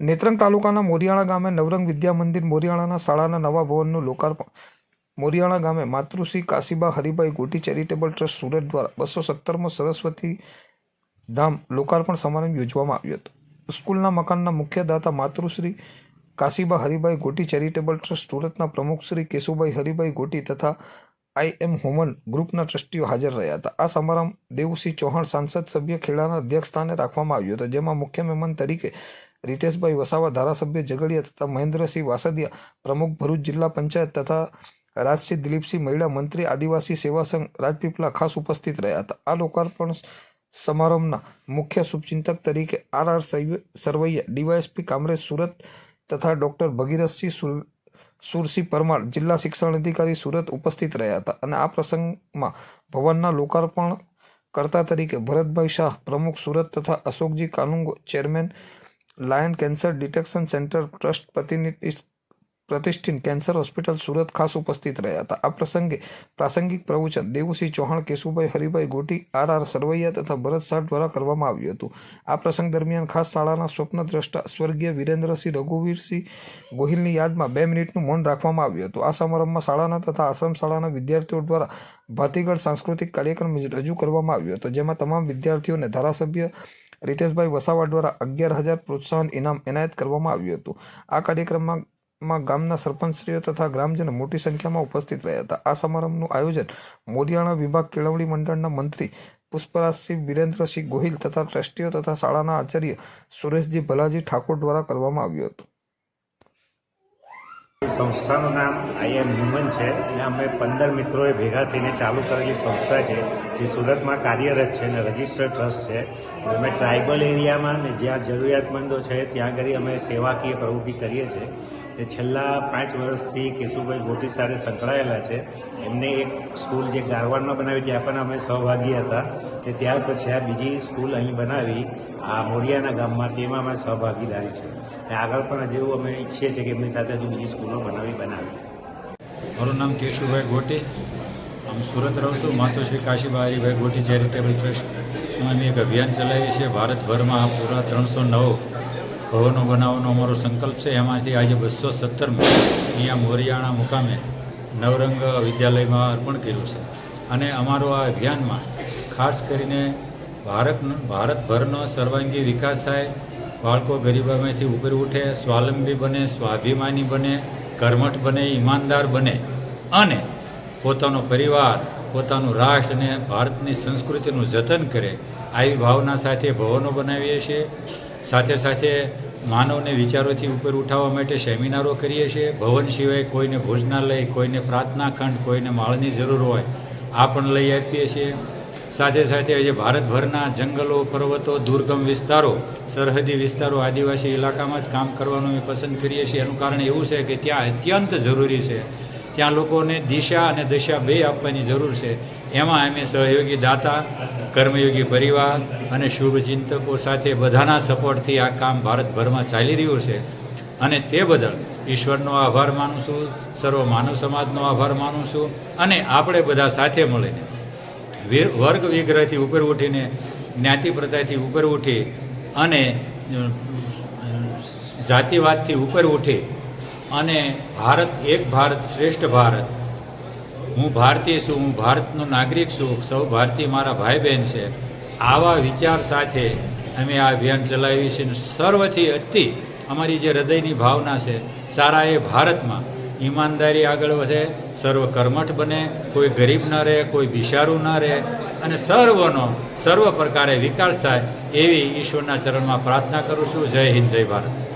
નેત્રંગ તાલુકાના મોરિયાણા ગામે નવરંગ વિદ્યા મંદિર મોરિયાણાના શાળાના નવા ભવનનું લોકાર્પણ. મોરિયાણા ગામે માતૃશ્રી કાશીબા હરિભાઈ ગોટી ચેરિટેબલ ટ્રસ્ટ સુરત દ્વારા બસો સત્તરમાં સરસ્વતી ધામ લોકાર્પણ સમારંભ યોજવામાં આવ્યો હતો. સ્કૂલના મકાનના મુખ્ય દાતા માતૃશ્રી કાશીબા હરિભાઈ ગોટી ચેરિટેબલ ટ્રસ્ટ સુરતના પ્રમુખ શ્રી કેશુભાઈ હરિભાઈ ગોટી તથા આઈ એમ હોમન ગ્રુપના ટ્રસ્ટીઓ હાજર રહ્યા હતા. આ સમારંભ દેવુસિંહ ચૌહાણ સાંસદ સભ્ય ખેડાના અધ્યક્ષસ્થાને રાખવામાં આવ્યો હતો, જેમાં મુખ્ય મહેમાન તરીકે રીતેશભાઈ વસાવા ધારાસભ્ય ઝઘડિયા તથા મહેન્દ્રસિંહ વાસદિયા પ્રમુખ ભરૂચ જિલ્લા પંચાયત તથા રાજસિંહ દિલીપસિંહ મહિલા મંત્રી આદિવાસી સેવા સંઘ રાજપીપળા ખાસ ઉપસ્થિત રહ્યા હતા. આ લોકાર્પણ સમારંભના મુખ્ય શુભચિંતક તરીકે R R Sarvaiya, DYSP Kamrej Surat તથા ડૉક્ટર ભગીરથસિંહ સુર, સુરસિંહ પરમાર જિલ્લા શિક્ષણ અધિકારી સુરત ઉપસ્થિત રહ્યા હતા અને આ પ્રસંગમાં ભવનના લોકાર્પણ કરતા તરીકે ભરતભાઈ શાહ પ્રમુખ સુરત તથા Ashokji Kanungo chairman Lion cancer detection centre trust પ્રતિનિધિ પ્રતિષ્ઠિત કેન્સર હોસ્પિટલ સુરત ખાસ ઉપસ્થિત રહ્યા હતા. આ પ્રસંગે પ્રાસંગિક પ્રવચન દેવુસિંહ ચૌહાણ, કેશુભાઈ હરિભાઈ ગોટી, આર આર સરવૈયા તથા ભરત શાહ દ્વારા કરવામાં આવ્યું હતું. આ પ્રસંગ દરમિયાન ખાસ શાળાના સ્વપ્ન દ્રષ્ટા સ્વર્ગીય વિરેન્દ્રસિંહ રઘુવીરસિંહ ગોહિલની યાદમાં બે મિનિટનું મૌન રાખવામાં આવ્યું હતું. આ સમારંભમાં શાળાના તથા આશ્રમ શાળાના વિદ્યાર્થીઓ દ્વારા ભાતીગળ સાંસ્કૃતિક કાર્યક્રમ રજૂ કરવામાં આવ્યો હતો, જેમાં તમામ વિદ્યાર્થીઓને ધારાસભ્ય રીતેશભાઈ વસાવા દ્વારા અગિયાર હજાર પ્રોત્સાહન ઇનામ એનાયત કરવામાં આવ્યું હતું. આ કાર્યક્રમમાં માં ગામના સરપંચશ્રીઓ તથા ગ્રામજનો મોટી સંખ્યામાં ઉપસ્થિત રહ્યા હતા. આ સમારંભનું આયોજન મોદીયાણા વિભાગ કેળવણી મંડળના મંત્રી પુષ્પરાજસિંહ વિરેન્દ્રસિંહ ગોહિલ તથા ટ્રસ્ટીઓ તથા શાળાના આચાર્ય સુરેશજી ભલાજી ઠાકોર દ્વારા કરવામાં આવ્યું હતું. સંસ્થાનું નામ આઈએમ હ્યુમન છે. અને અમે પંદર મિત્રોએ ભેગા થઈને ચાલુ કરેલી સંસ્થા છે, જે સુરતમાં કાર્યરત છે અને રજિસ્ટર્ડ ટ્રસ્ટ છે. અમે ટ્રાઇબલ એરિયામાં ને જ્યાં જરૂરિયાતમંદો છે, ત્યાં આગળ અમે સેવાકીય પ્રવૃત્તિ કરીએ છીએ. તે છેલ્લા પાંચ વર્ષથી કેશુભાઈ ગોટી સાથે સંકળાયેલા છે. એમને એક સ્કૂલ જે ગારવાડમાં બનાવી ત્યાં પણ અમે સહભાગી હતા. તે ત્યાર પછી આ બીજી સ્કૂલ અહીં બનાવી, આ મોરિયાના ગામમાં તેમાં અમે સહભાગીદારી છે. અને આગળ પણ જેવું અમે ઈચ્છીએ છીએ કે એમની સાથે હજુ બીજી સ્કૂલો બનાવી બનાવી મારું નામ કેશુભાઈ ગોટી. હું સુરત રહું છું. માતુશ્રી કાશીબા હરિભાઈ ગોટી ચેરિટેબલ ટ્રસ્ટ. અમે એક અભિયાન ચલાવીએ છીએ. ભારતભરમાં પૂરા ત્રણસો નવ ભવનો બનાવવાનો અમારો સંકલ્પ છે. એમાંથી આજે બસો સત્તર અહીંયા મોરિયાણા મુકામે નવરંગ વિદ્યાલયમાં અર્પણ કર્યું છે. અને અમારો આ અભિયાનમાં ખાસ કરીને ભારત ભારતભરનો સર્વાંગી વિકાસ થાય બાળકો ગરીબાઈમાંથી ઉપર ઉઠે, સ્વાવલંબી બને, સ્વાભિમાની બને, કર્મઠ બને, ઈમાનદાર બને અને પોતાનો પરિવાર, પોતાનું રાષ્ટ્ર અને ભારતની સંસ્કૃતિનું જતન કરે, આવી ભાવના સાથે ભવનો બનાવીએ છીએ. સાથે સાથે માનવને વિચારોથી ઉપર ઉઠાવવા માટે સેમિનારો કરીએ છીએ. ભવન સિવાય કોઈને ભોજનાલય, કોઈને પ્રાર્થના ખંડ કોઈને માળની જરૂર હોય, આ પણ લઈ આપીએ છીએ. સાથે સાથે આજે ભારતભરના જંગલો, પર્વતો, દુર્ગમ વિસ્તારો, સરહદી વિસ્તારો, આદિવાસી ઇલાકામાં જ કામ કરવાનું અમે પસંદ કરીએ છીએ. એનું કારણ એવું છે કે ત્યાં અત્યંત જરૂરી છે. ત્યાં લોકોને દિશા અને દશા બે આપવાની જરૂર છે. એમાં અમે સહયોગી દાતા, કર્મયોગી પરિવાર અને શુભ ચિંતકો સાથે બધાના સપોર્ટથી આ કામ ભારતભરમાં ચાલી રહ્યું છે. અને તે બદલ ઈશ્વરનો આભાર માનું છું, સર્વ માનવ સમાજનો આભાર માનું છું અને આપણે બધા સાથે મળીને વર્ગ વિગ્રહથી ઉપર ઉઠીને, જ્ઞાતિ પ્રથાથી ઉપર ઉઠી અને જાતિવાદથી ઉપર ઉઠી અને ભારત, એક ભારત શ્રેષ્ઠ ભારત. હું ભારતીય છું, હું ભારતનો નાગરિક છું, સૌ ભારતીય મારા ભાઈ બહેન છે. આવા વિચાર સાથે અમે આ અભિયાન ચલાવીએ છીએ અને સર્વથી અતિ અમારી જે હૃદયની ભાવના છે, સારા એ ભારતમાં ઈમાનદારી આગળ વધે, સર્વ કર્મઠ બને, કોઈ ગરીબ ન રહે, કોઈ બિશારું ન રહે, અને સર્વનો, સર્વ પ્રકારે વિકાસ થાય એવી ઈશ્વરના ચરણમાં પ્રાર્થના કરું છું. જય હિન્દ, જય ભારત.